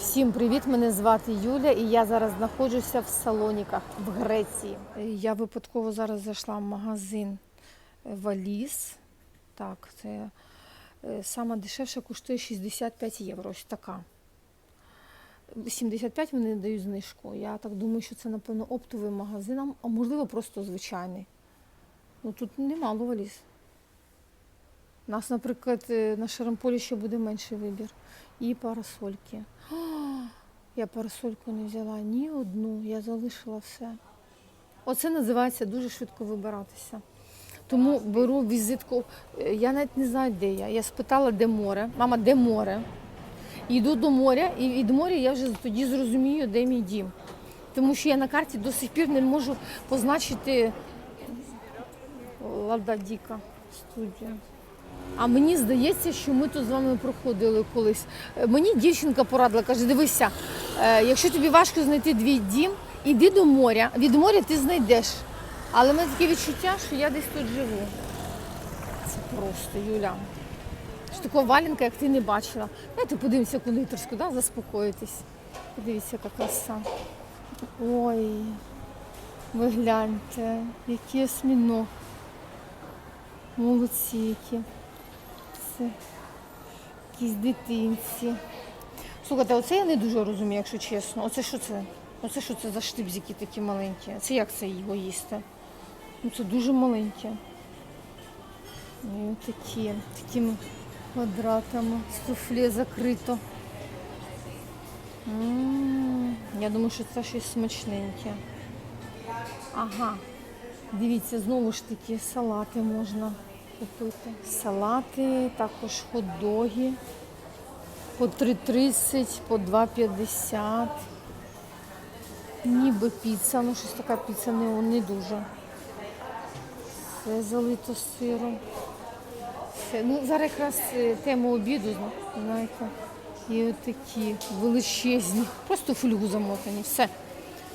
Всім привіт! Мене звати Юля, і я зараз знаходжуся в Салоніках в Греції. Я випадково зараз зайшла в магазин валіз. Так, це е, сама дешевша коштує 65 євро. Ось така. 75 вони дають знижку. Я так думаю, що це, напевно, оптовий магазин, а можливо, просто звичайний. Ну тут немало валіз. У нас, наприклад, е, на Шарамполі ще буде менший вибір. І парасольки. Я парасольку не взяла ні одну, я залишила все. Оце називається дуже швидко вибиратися. Тому беру візитку. Е, Я навіть не знаю, де я. Я спитала, де море. Мама, де море? Йду до моря, і від моря я вже тоді зрозумію, де мій дім. Тому що я на карті до сих пір не можу позначити Лада Діка студія. А мені здається, що ми тут з вами проходили колись. Е, Мені дівчинка порадила, каже: дивися, е, якщо тобі важко знайти твій дім, іди до моря. Від моря ти знайдеш. Але в мене таке відчуття, що я десь тут живу. Це просто, Юля. Що такого валенка, як ти не бачила. Давайте подивимося кондитерську, да? заспокоїтесь. Подивіться, яка краса. Ой, ви гляньте, який осьміног. Молодці які. Це якісь дитинці. Слухайте, оце я не дуже розумію, якщо чесно. Оце що це? Оце що це за штибзики такі маленькі? Це як це його їсти? Ну це дуже маленьке. І такі, такими квадратами. Суфле закрито. М, Я думаю, що це щось смачненьке. Ага. Дивіться, знову ж таки, салати можна купити. Салати, також хот-доги. По 3,30, по 2,50. Ніби піца, ну щось така піца не, не дуже. Все залито сиром. Все. Ну, зараз якраз е, тема обіду, знаєте. І отакі величезні, просто фольгу замотані. Все.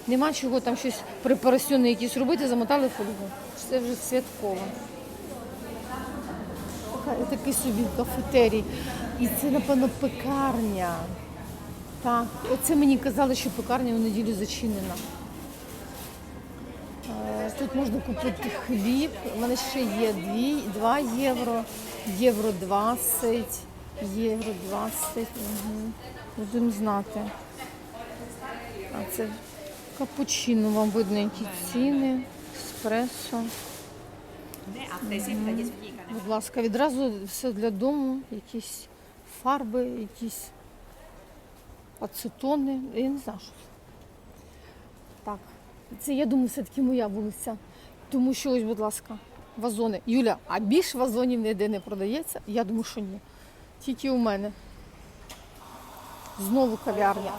Нема чого там щось препарасьони якісь робити, замотали фольгу. Це вже святково. Такий собі кафетерій. І це, напевно, пекарня. Так, оце мені казали, що пекарня у неділю зачинена. Е, Тут можна купити хліб. У мене ще є 2, 2 євро, євро 20, євро 20. Угу. Будемо знати. А це капучино, вам видно, які ціни, еспресо. Будь ласка, відразу все для дому, якісь фарби, якісь ацетони. Я не знаю, що. Так, це, я думаю, все-таки моя вулиця. Тому що ось, будь ласка, вазони. Юля, а більш вазонів ніде не продається? Я думаю, що ні. Тільки у мене. Знову кав'ярня.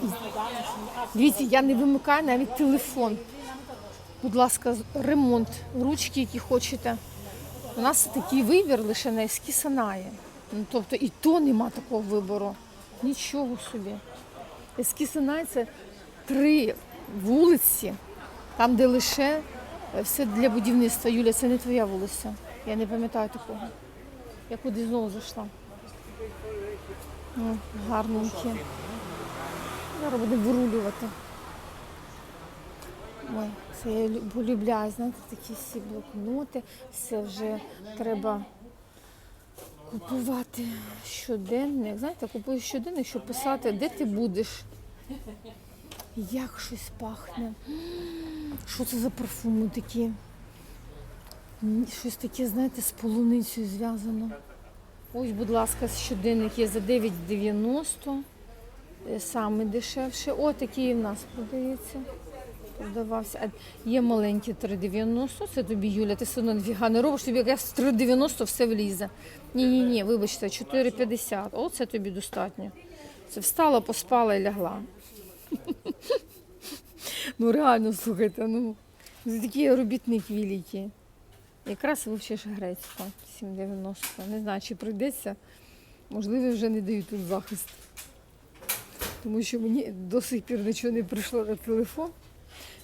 Дивіться, я не вимикаю навіть телефон. Будь ласка, ремонт, ручки, які хочете. У нас такий вибір лише на ескісанає. Ну, тобто і то нема такого вибору. Нічого собі. Ескісанай це три вулиці, там, де лише е, все для будівництва. Юля, це не твоя вулиця. Я не пам'ятаю такого. Я куди знову зайшла. О, гарненькі. Зараз будемо вирулювати. Ой, це я полюбляю, знаєте, такі всі блокноти. Все вже треба купувати щоденник. Знаєте, купую щоденник, щоб писати, де ти будеш. Як щось пахне. Що це за парфуми такі? Щось таке, знаєте, з полуницею зв'язано. Ось, будь ласка, щоденник є за 9,90. Е, Саме дешевше. О, такий в нас продається. Продавався. А є маленькі 3,90. Це тобі, Юля, ти все одно не робиш, тобі якраз 3,90 все влізе. Ні-ні, ні, вибачте, 4,50. О, це тобі достатньо. Це встала, поспала і лягла. Ну реально, слухайте, ну це такий робітник великий. Якраз вивчиш грецьку 7,90. Не знаю, чи прийдеться. Можливо, вже не дають тут захист. Тому що мені до сих пір нічого не прийшло на телефон.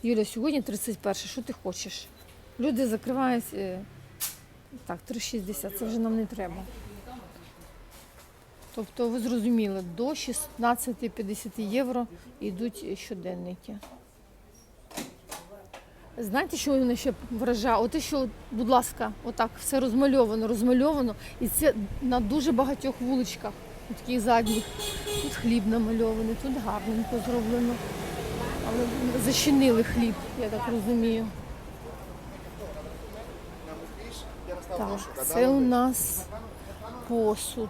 Юля, сьогодні 31, що ти хочеш? Люди закривають. е, Так, 3,60, це вже нам не треба. Тобто, ви зрозуміли, до 16-50 євро йдуть щоденники. Знаєте, що мене ще вражає? Оте, що, будь ласка, отак все розмальовано, розмальовано. І це на дуже багатьох вуличках, таких задніх. Тут хліб намальований, тут гарненько зроблено. Але защинили хліб, я так розумію. Так, це у нас посуд.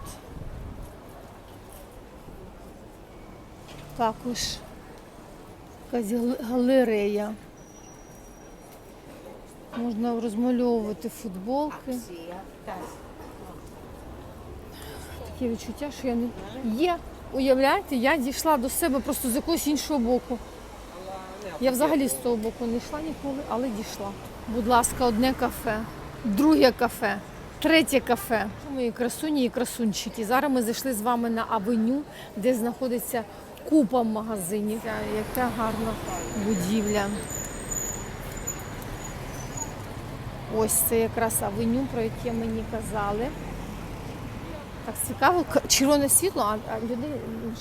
Також якась галерея. Можна розмальовувати футболки. Таке відчуття, що я не є. Уявляєте, я дійшла до себе просто з якогось іншого боку. Я взагалі з того боку не йшла ніколи, але дійшла. Будь ласка, одне кафе, друге кафе, третє кафе. Мої красуні і красунчики. Зараз ми зайшли з вами на авеню, де знаходиться купа магазинів. Яка гарна будівля. Ось це якраз авеню, про яке мені казали. Так цікаво, червоне світло, а, людей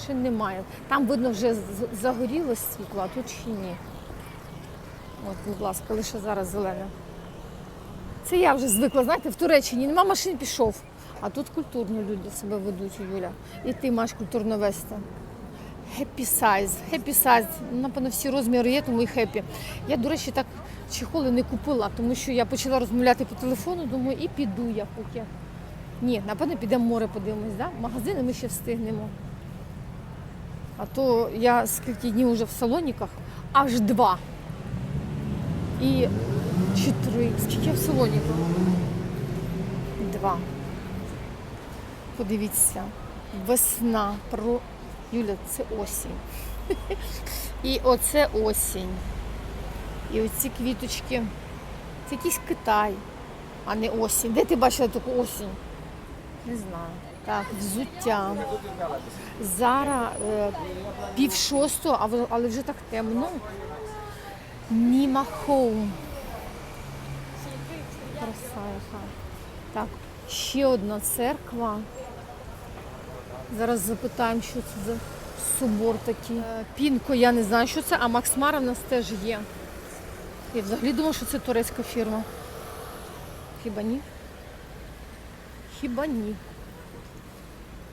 ще немає. Там видно вже загоріло світло, а тут ще ні. От, будь ласка, лише зараз зелене. Це я вже звикла, знаєте, в Туреччині нема машин пішов. А тут культурно люди себе ведуть, Юля. І ти маєш культурно вести. Size. Happy size. Ну, Напевно, всі розміри є, тому і happy. Я, до речі, так чехоли не купила, тому що я почала розмовляти по телефону, думаю, і піду я поки. Ні, напевно, підемо море подивимось, да? магазини ми ще встигнемо. А то я скільки днів вже в салоніках, аж два. І чи три. Скільки я в салоніках? Два. Подивіться. Весна. Про... Юля, це осінь. І оце осінь. І оці квіточки. Це якийсь Китай, а не осінь. Де ти бачила таку осінь? Не знаю. Так, взуття. Зараз е, пів шостого, але вже так темно. Німа Хоум. Краса яка. Так, ще одна церква. Зараз запитаємо, що це за собор такий. Е, Пінко, я не знаю, що це, а Максмара в нас теж є. Я взагалі думала, що це турецька фірма. Хіба ні? Хіба ні?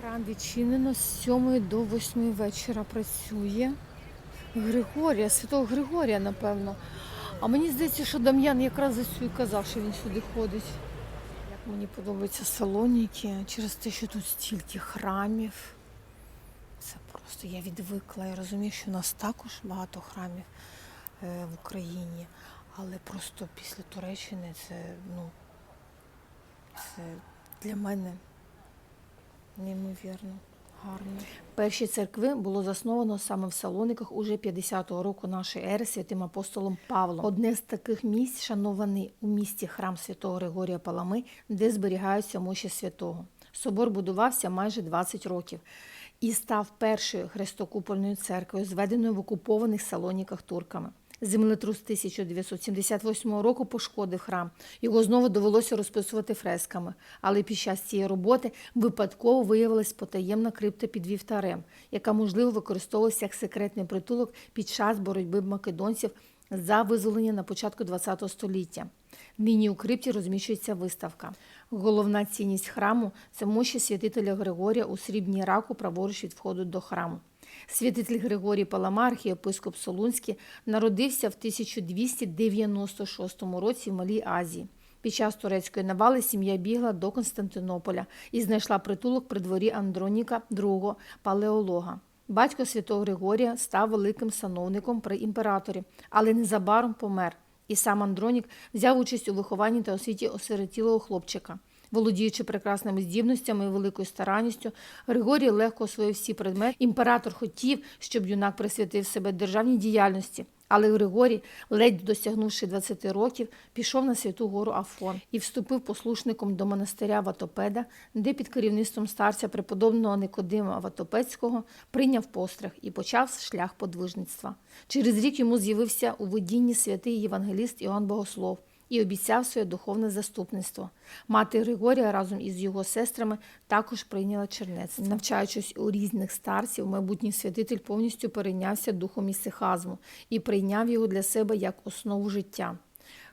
Храм відчинено з 7 до 8 вечора працює. Григорія, святого Григорія, напевно. А мені здається, що Дам'ян якраз за цю і казав, що він сюди ходить. Як мені подобаються салоніки через те, що тут стільки храмів. Це просто я відвикла. Я розумію, що у нас також багато храмів е, в Україні, але просто після Туреччини це, ну, це для мене неймовірно гарно. Перші церкви було засновано саме в Салониках уже 50-го року нашої ери святим апостолом Павлом. Одне з таких місць шанований у місті храм святого Григорія Палами, де зберігаються мощі святого. Собор будувався майже 20 років і став першою хрестокупольною церквою, зведеною в окупованих Салоніках турками. Землетрус 1978 року пошкодив храм. Його знову довелося розписувати фресками. Але під час цієї роботи випадково виявилась потаємна крипта під вівтарем, яка, можливо, використовувалася як секретний притулок під час боротьби македонців за визволення на початку ХХ століття. Нині у крипті розміщується виставка. Головна цінність храму це мощі святителя Григорія у срібній раку праворуч від входу до храму. Святитель Григорій Палама, архієпископ Солунський, народився в 1296 році в Малій Азії. Під час турецької навали сім'я бігла до Константинополя і знайшла притулок при дворі Андроніка II палеолога. Батько святого Григорія став великим сановником при імператорі, але незабаром помер. І сам Андронік взяв участь у вихованні та освіті осиротілого хлопчика. Володіючи прекрасними здібностями і великою старанністю, Григорій легко освоїв всі предмети. Імператор хотів, щоб юнак присвятив себе державній діяльності. Але Григорій, ледь досягнувши 20 років, пішов на святу гору Афон і вступив послушником до монастиря Ватопеда, де під керівництвом старця преподобного Никодима Ватопецького прийняв постриг і почав шлях подвижництва. Через рік йому з'явився у видінні святий євангеліст Іоанн Богослов і обіцяв своє духовне заступництво. Мати Григорія разом із його сестрами також прийняла чернець. Навчаючись у різних старців, майбутній святитель повністю перейнявся духом ісихазму і прийняв його для себе як основу життя.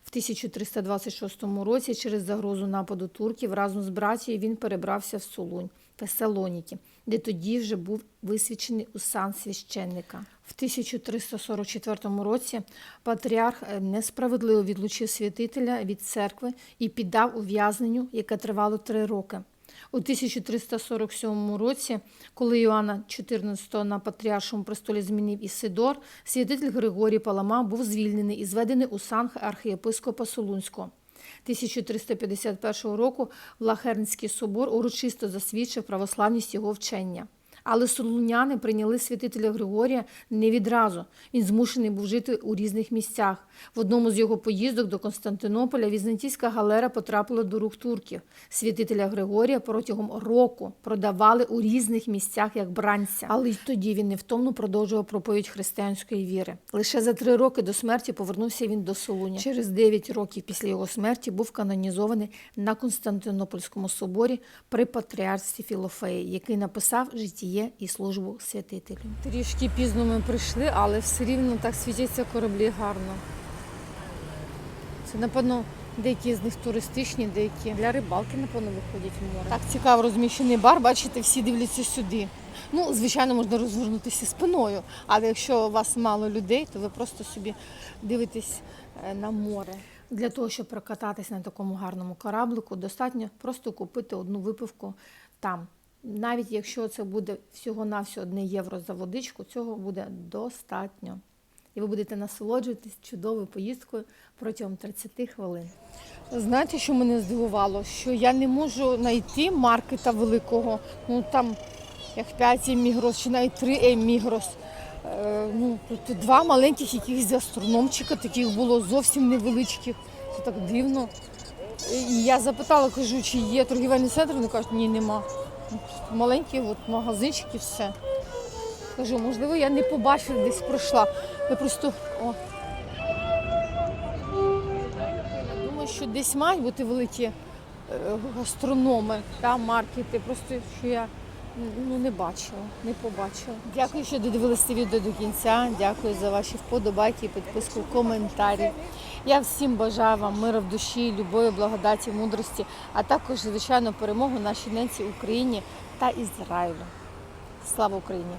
В 1326 році через загрозу нападу турків разом з братією він перебрався в Солунь, Фесалоніки, де тоді вже був висвячений у сан священника. В 1344 році патріарх е, несправедливо відлучив святителя від церкви і піддав ув'язненню, яке тривало три роки. У 1347 році, коли Іоанна XIV на патріаршому престолі змінив Ісидор, святитель Григорій Палама був звільнений і зведений у сан архієпископа Солунського. 1351 року Влахернський собор урочисто засвідчив православність його вчення. Але солуняни прийняли святителя Григорія не відразу. Він змушений був жити у різних місцях. В одному з його поїздок до Константинополя візантійська галера потрапила до рук турків. Святителя Григорія протягом року продавали у різних місцях як бранця. Але й тоді він невтомно продовжував проповідь християнської віри. Лише за три роки до смерті повернувся він до Солуня. Через дев'ять років після його смерті був канонізований на Константинопольському соборі при патріарсі Філофеї, який написав житіє і службу святителю. Трішки пізно ми прийшли, але все рівно так світяться кораблі гарно. Це, напевно, деякі з них туристичні, деякі для рибалки, напевно, виходять в море. Так цікаво розміщений бар, бачите, всі дивляться сюди. Ну, звичайно, можна розвернутися спиною, але якщо у вас мало людей, то ви просто собі дивитесь е, на море. Для того, щоб прокататись на такому гарному кораблику, достатньо просто купити одну випивку там. Навіть якщо це буде всього-навсього 1 євро за водичку, цього буде достатньо. І ви будете насолоджуватись чудовою поїздкою протягом 30 хвилин. Знаєте, що мене здивувало? Що я не можу знайти маркета великого, ну там як 5 Мігрос чи навіть 3 Мігрос. Е, ну, тут два маленьких якихось астрономчика, таких було зовсім невеличких. Це так дивно. І я запитала, кажу, чи є торгівельний центр, вони кажуть, ні, нема. Маленький от магазинчик і все. Кажу, можливо, я не побачила, десь пройшла. Я просто. О. Думаю, що десь мають бути великі е, гастрономи та маркети. Просто що я ну, не бачила, не побачила. Дякую, що додивилися відео до кінця. Дякую за ваші вподобайки, підписку, коментарі. Я всім бажаю вам миру в душі, любові, благодаті, мудрості, а також, звичайно, перемогу нашій ненці Україні та Ізраїлю. Слава Україні!